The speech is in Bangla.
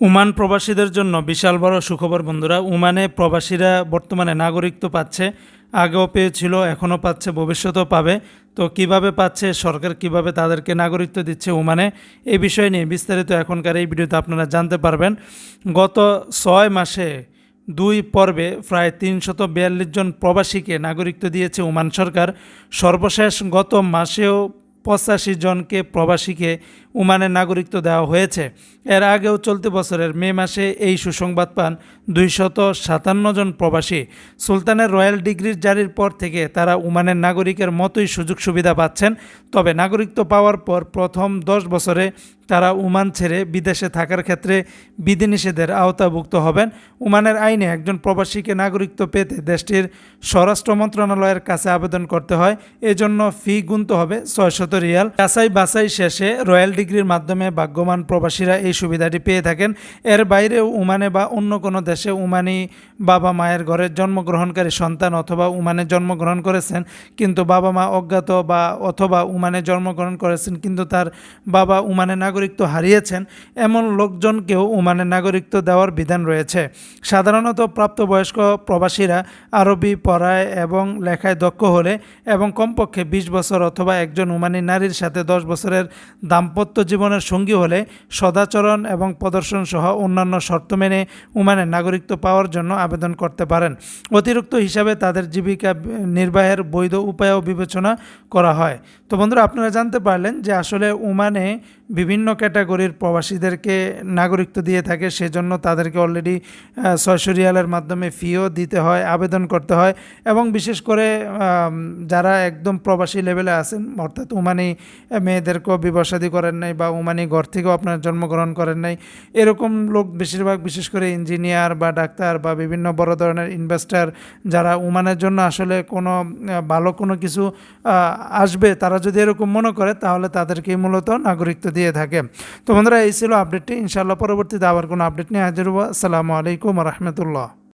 ওমান প্রবাসীদের জন্য বিশাল বড় সুখবর বন্ধুরা ওমানে প্রবাসীরা বর্তমানে নাগরিকত্ব পাচ্ছে, আগেও পেয়েছিল, এখনও পাচ্ছে, ভবিষ্যতেও পাবে। তো কীভাবে পাচ্ছে, সরকার কীভাবে তাদেরকে নাগরিকত্ব দিচ্ছে ওমানে এই বিষয় নিয়ে বিস্তারিত এখনকার এই ভিডিওতে আপনারা জানতে পারবেন। গত ছয় মাসে দুই পর্বে প্রায় তিনশত বিয়াল্লিশ জন প্রবাসীকে নাগরিকত্ব দিয়েছে ওমান সরকার। সর্বশেষ গত মাসেও পঁচাশি জনকে প্রবাসীকে ওমানের নাগরিকত্ব দেওয়া হয়েছে। এর আগেও চলতি বছরের মে মাসে এই সুসংবাদ পান দুইশত সাতান্ন জন প্রবাসী। সুলতানের রয়্যাল ডিগ্রির জারির পর থেকে তারা ওমানের নাগরিকের মতোই সুযোগ সুবিধা পাচ্ছেন। তবে নাগরিকত্ব পাওয়ার পর প্রথম দশ বছরে তারা ওমান ছেড়ে বিদেশে থাকার ক্ষেত্রে বিধিনিষেধের আওতাভুক্ত হবেন। ওমানের আইনে একজন প্রবাসীকে নাগরিকত্ব পেতে দেশটির স্বরাষ্ট্র মন্ত্রণালয়ের কাছে আবেদন করতে হয়। এজন্য ফি গুনতে হবে ছয়শত রিয়াল। যাচাই বাছাই শেষে রয়্যাল ডিগ্রির মাধ্যমে ভাগ্যবান প্রবাসীরা এই সুবিধাটি পেয়ে থাকেন। এর বাইরেও উমানে বা অন্য কোনো দেশে ওমানি বাবা মায়ের ঘরে জন্মগ্রহণকারী সন্তান অথবা উমানে জন্মগ্রহণ করেছেন, কিন্তু বাবা মা অজ্ঞাত বা অথবা উমানে জন্মগ্রহণ করেছেন, কিন্তু তার বাবা ওমানে নাগরিকত্ব হারিয়েছেন, এমন লোকজনকেও ওমানের নাগরিকত্ব দেওয়ার বিধান রয়েছে। সাধারণত প্রাপ্তবয়স্ক প্রবাসীরা আরবি পড়ায় এবং লেখায় দক্ষ হলে এবং কমপক্ষে বিশ বছর অথবা একজন উমানি নারীর সাথে দশ বছরের দাম্পত্য জীবনের সঙ্গী হলে সদাচরণ এবং প্রদর্শন সহ অন্যান্য শর্ত মেনে ওমানের নাগরিকত্ব পাওয়ার জন্য আবেদন করতে পারেন। অতিরিক্ত হিসাবে তাদের জীবিকা নির্বাহের বৈধ উপায়ও বিবেচনা করা হয়। তো বন্ধুরা, আপনারা জানতে পারলেন যে আসলে ওমানে বিভিন্ন ক্যাটাগরির প্রবাসীদেরকে নাগরিকত্ব দিয়ে থাকে, সেজন্য তাদেরকে অলরেডি ছয়শো রিয়ালের মাধ্যমে ফিও দিতে হয়, আবেদন করতে হয় এবং বিশেষ করে যারা একদম প্রবাসী লেভেলে আছেন, অর্থাৎ উমানি মেয়েদেরকেও বিবাসাদি করেন নাই বা উমানি ঘর থেকেও আপনার জন্মগ্রহণ করেন নাই, এরকম লোক বেশিরভাগ, বিশেষ করে ইঞ্জিনিয়ার বা ডাক্তার বা বিভিন্ন বড় ধরনের ইনভেস্টার যারা উমানের জন্য আসলে কোনো ভালো কোনো কিছু আসবে, তারা যদি এরকম মনে করে, তাহলে তাদেরকে মূলত নাগরিকত্ব দিয়ে থাকে। তো বন্ধুরা, এই ছিল আপডেটটি ইনশাআল্লাহ পরবর্তীতে আবার কোনো আপডেট নিয়ে হাজির হব। আসসালামু আলাইকুম রহমতুল্লাহ।